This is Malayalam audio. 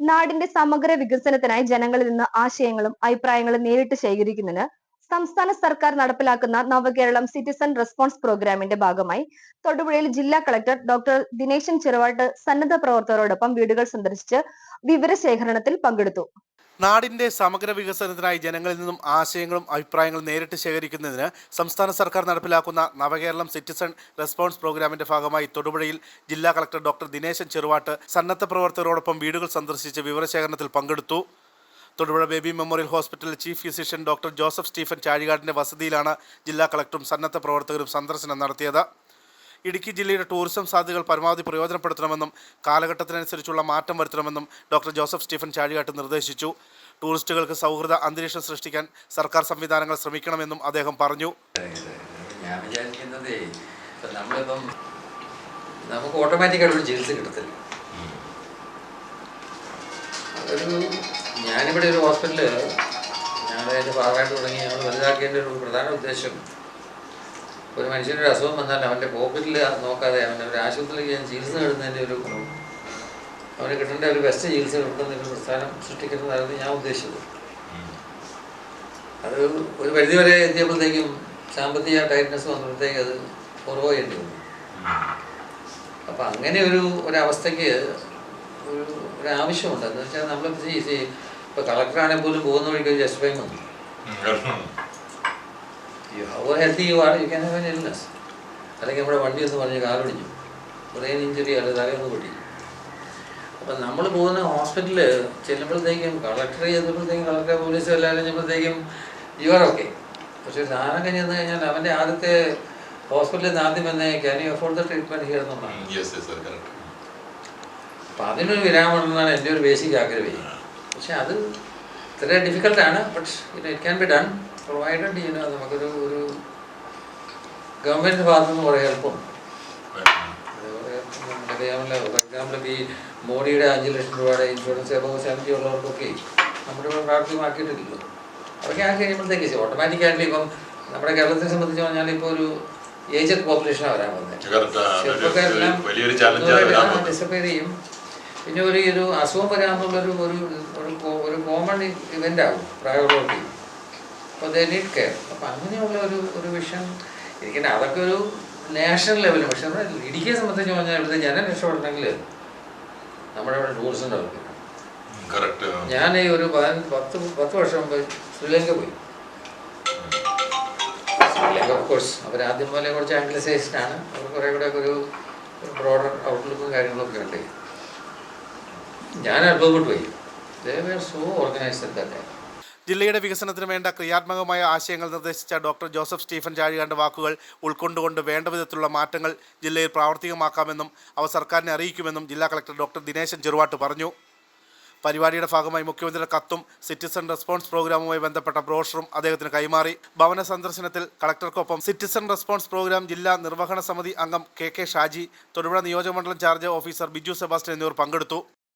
നാടിന്റെ സമഗ്ര വികസനത്തിനായി ജനങ്ങളിൽ നിന്ന് ആശയങ്ങളും അഭിപ്രായങ്ങളും നേരിട്ട് ശേഖരിക്കുന്നതിന് സംസ്ഥാന സർക്കാർ നടപ്പിലാക്കുന്ന നവകേരളം സിറ്റിസൺ റെസ്പോൺസ് പ്രോഗ്രാമിന്റെ ഭാഗമായി തൊടുപുഴയിൽ ജില്ലാ കളക്ടർ ഡോക്ടർ ദിനേശൻ ചെറുവാട്ട് സന്നദ്ധ പ്രവർത്തകരോടൊപ്പം വീടുകൾ സന്ദർശിച്ച് വിവരശേഖരണത്തിൽ പങ്കെടുത്തു. നാടിന്റെ സമഗ്ര വികസനത്തിനായി ജനങ്ങളിൽ നിന്നും ആശയങ്ങളും അഭിപ്രായങ്ങളും നേരിട്ട് ശേഖരിക്കുന്നതിന് സംസ്ഥാന സർക്കാർ നടപ്പിലാക്കുന്ന നവകേരളം സിറ്റിസൺ റെസ്പോൺസ് പ്രോഗ്രാമിന്റെ ഭാഗമായി തൊടുപുഴയിൽ ജില്ലാ കളക്ടർ ഡോക്ടർ ദിനേശൻ ചെറുവാട്ട് സന്നദ്ധ പ്രവർത്തകരോടൊപ്പം വീടുകൾ സന്ദർശിച്ച് വിവരശേഖരണത്തിൽ പങ്കെടുത്തു. തൊടുപുഴ ബേബി മെമ്മോറിയൽ ഹോസ്പിറ്റലിൽ chief physician doctor Joseph Stephen ചാഴികാടിന്റെ വസതിയിലാണ് ജില്ലാ കളക്ടറും സന്നദ്ധ പ്രവർത്തകരും സന്ദർശനം നടത്തിയത്. ഇടുക്കി ജില്ലയുടെ ടൂറിസം സാധ്യതകൾ പരമാവധി പ്രയോജനപ്പെടുത്തണമെന്നും കാലഘട്ടത്തിനനുസരിച്ചുള്ള മാറ്റം വരുത്തണമെന്നും ഡോക്ടർ ജോസഫ് സ്റ്റീഫൻ ചാഴികാട്ട് നിർദ്ദേശിച്ചു. ടൂറിസ്റ്റുകൾക്ക് സൗഹൃദ അന്തരീക്ഷം സൃഷ്ടിക്കാൻ സർക്കാർ സംവിധാനങ്ങൾ ശ്രമിക്കണമെന്നും അദ്ദേഹം പറഞ്ഞു. ഞാൻ നമുക്ക് ഓട്ടോമാറ്റിക്കായിട്ടൊരു ചികിത്സ കിട്ടത്തില്ല. ഒരു ഞാനിവിടെ ഒരു ഹോസ്പിറ്റൽ ഞാൻ അതിന്റെ ഭാഗമായിട്ട് തുടങ്ങി ഞങ്ങൾ വലുതാക്കേണ്ട ഒരു പ്രധാന ഉദ്ദേശം ഒരു മനുഷ്യനൊരു അസുഖം വന്നാൽ അവന്റെ പോക്കറ്റിൽ നോക്കാതെ അവന്റെ ഒരു ആശുപത്രിയിൽ ഞാൻ ചികിത്സ നേടുന്നതിന്റെ ഒരു അവന് കിട്ടേണ്ട ഒരു ബെസ്റ്റ് ചികിത്സ കിട്ടുന്ന ഒരു പ്രസ്ഥാനം സൃഷ്ടിക്കുന്നതായിരുന്നു ഞാൻ ഉദ്ദേശിച്ചത്. അത് ഒരു പരിധിവരെ എത്തിയപ്പോഴത്തേക്കും സാമ്പത്തിക ടൈറ്റ്നസ് വന്നപ്പോഴത്തേക്ക് അത് കുറവായിട്ട് വന്നു. അപ്പം അങ്ങനെ ഒരു ഒരവസ്ഥയ്ക്ക് ഒരു ഒരു ആവശ്യമുണ്ട് എന്ന് വെച്ചാൽ ഈ ഇപ്പോൾ കളക്ടറാണെങ്കിൽ പോലും പോകുന്ന വഴിക്ക് ഒരു ജസ്റ്റ് ഫൈൻ വന്നു. You have healthy you are you can have an illness അല്ലെങ്കിൽ നമ്മുടെ വണ്ടി ഒന്ന് പറഞ്ഞ് കാലൊടിഞ്ഞു ബ്രെയിൻ ഇഞ്ചുറി അല്ലെ തലയൊന്ന് പൊട്ടി. അപ്പം നമ്മൾ പോകുന്ന ഹോസ്പിറ്റലിൽ ചെല്ലുമ്പോഴത്തേക്കും കളക്ടർ ചെന്നപ്പോഴത്തേക്കും കളക്ടർ പോലീസ് എല്ലാവരും ചെല്ലുമ്പോഴത്തേക്കും യു ആർ ഓക്കെ പക്ഷേ സാധനം ചെന്ന് കഴിഞ്ഞാൽ അവന്റെ ആദ്യത്തെ ഹോസ്പിറ്റലിൽ നിന്ന് ആദ്യം വന്നേ can you afford the treatment here എന്നുള്ളതാണ് അപ്പം അതിനൊരു വിരാമം എന്നാണ് എന്റെ ഒരു ബേസിക് ആഗ്രഹം. പക്ഷെ അത് ഇത്ര ഡിഫിക്കൽട്ടാണ് but it can be done provided ചെയ്യുന്ന നമുക്കൊരു ഒരു ഗവൺമെന്റ് ഭാഗത്തു നിന്ന് കുറേ ഹെൽപ്പും നമുക്കറിയാമല്ലോ ഫോർ എക്സാമ്പിൾ ഈ മോഡിയുടെ അഞ്ച് ലക്ഷം രൂപയുടെ ഇൻഷുറൻസ് എബോ സെവന്റി ഉള്ളവർക്കൊക്കെ നമ്മുടെ ഇവിടെ പ്രാപ്തമാക്കിയിട്ടില്ലല്ലോ അതൊക്കെ ആക്കി കഴിയുമ്പോഴത്തേക്ക് ഓട്ടോമാറ്റിക്കായിട്ട് ഇപ്പം നമ്മുടെ കേരളത്തെ സംബന്ധിച്ച് പറഞ്ഞാൽ ഇപ്പോൾ ഒരു ഏജഡ് പോപ്പുലേഷനാണ് വരാൻ വന്നത് ചെറുപ്പക്കാരെല്ലാം പോകുന്നത്. ഡിസപ്പയർ ചെയ്യും. പിന്നെ ഒരു ഒരു അസുഖം വരാമെന്നുള്ളൊരു ഒരു ഒരു കോമൺ ഇവന്റ് ആകും പ്രയോറിറ്റി അപ്പോൾ ദേ നീഡ് കെയർ അപ്പം അങ്ങനെയുള്ള ഒരു ഒരു വിഷൻ ഇരിക്കണ അതൊക്കെ ഒരു നാഷണൽ ലെവലിൽ പക്ഷെ നമ്മുടെ ഇടുക്കിയെ സംബന്ധിച്ച് പറഞ്ഞാൽ ഇവിടുത്തെ ജനം രക്ഷപ്പെടണമെങ്കിൽ നമ്മുടെ ഇവിടെ ടൂറിസം ഡെവലപ്പ് ഞാൻ ഈ ഒരു പത്ത് പത്ത് വർഷം മുമ്പ് ശ്രീലങ്ക പോയി. ശ്രീലങ്ക ഓഫ് കോഴ്സ് അവർ ആദ്യം പോലെ കുറച്ച് ആംഗ്ലസൈസ്ഡ് ആണ്. അവർ കുറേ കൂടെ ഒരു ബ്രോഡർ ഔട്ട്ലുക്കും കാര്യങ്ങളൊക്കെ ഉണ്ട്. ഞാൻ അത്ഭുതപ്പെട്ടു പോയി. സോ ഓർഗനൈസ്ഡ് ജില്ലയുടെ വികസനത്തിന് വേണ്ട ക്രിയാത്മകമായ ആശയങ്ങൾ നിർദ്ദേശിച്ച ഡോക്ടർ ജോസഫ് സ്റ്റീഫൻ ചാഴികാന്റെ വാക്കുകൾ ഉൾക്കൊണ്ടുകൊണ്ട് വേണ്ട വിധത്തിലുള്ള മാറ്റങ്ങൾ ജില്ലയിൽ പ്രാവർത്തികമാക്കാമെന്നും അവ സർക്കാരിനെ അറിയിക്കുമെന്നും ജില്ലാ കളക്ടർ ഡോക്ടർ ദിനേശൻ ചെറുവാട്ട് പറഞ്ഞു. പരിപാടിയുടെ ഭാഗമായി മുഖ്യമന്ത്രിയുടെ കത്തും സിറ്റിസൺ റെസ്പോൺസ് പ്രോഗ്രാമുമായി ബന്ധപ്പെട്ട ബ്രോഷറും അദ്ദേഹത്തിന് കൈമാറി. ഭവന സന്ദർശനത്തിൽ കളക്ടർക്കൊപ്പം സിറ്റിസൺ റെസ്പോൺസ് പ്രോഗ്രാം ജില്ലാ നിർവഹണ സമിതി അംഗം കെ കെ ഷാജി തൊടുപുഴ നിയോജകമണ്ഡലം ചാർജ് ഓഫീസർ ബിജു സെബാസ്റ്റ്യൻ എന്നിവർ പങ്കെടുത്തു.